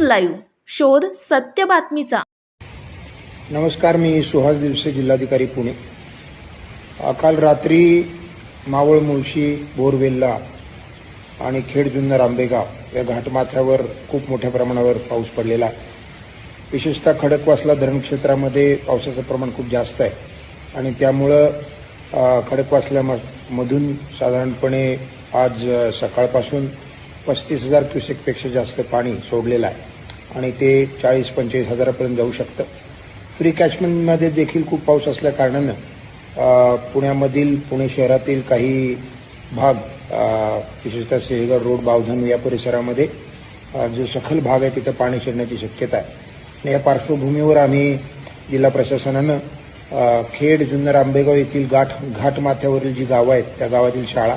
Live शोध सत्य बातमीचा. नमस्कार मी सुहास दिवसे जिल्हाधिकारी पुणे. काल रात्री मावळ मुळशी बोरवेल्ला आणि खेड जुन्नर आंबेगाव या घाटमाथ्यावर खूप मोठ्या प्रमाणावर पाऊस पडलेला. आहे विशेषतः खडकवासला धरण क्षेत्रामध्ये पावसाचं प्रमाण खूप जास्त आहे. आणि त्यामुळं खडकवासल्यामधून साधारणपणे आज सकाळपासून पस्तीस हजार क्युसेकपेक्षा जास्त पाणी सोडलेलं आहे. आणि ते चाळीस पंचेचाळीस हजारापर्यंत जाऊ शकतं. फ्री कॅचमेंटमध्ये देखील खूप पाऊस असल्या कारणानं पुण्यामधील पुणे शहरातील काही भाग विशेषतः सिंहगड रोड बावधन या परिसरामध्ये जो सखल भाग आहे तिथं पाणी शिरण्याची शक्यता आहे. आणि या पार्श्वभूमीवर आम्ही जिल्हा प्रशासनानं खेड जुन्नर आंबेगाव येथील गाठ घाट माथ्यावरील जी गावं आहेत त्या गावातील शाळा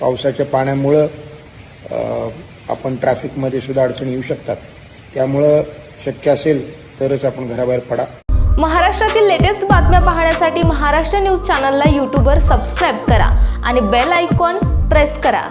पावसाच्या पाण्यामुळं आपण ट्रॅफिकमध्ये सुद्धा अडचणी येऊ शकतात. त्यामुळं शक्य असेल तरच आपण घराबाहेर पडा. महाराष्ट्रातील लेटेस्ट बातम्या पाहण्यासाठी महाराष्ट्र न्यूज चॅनलला यूट्यूबवर सबस्क्राईब करा आणि बेल आयकॉन प्रेस करा.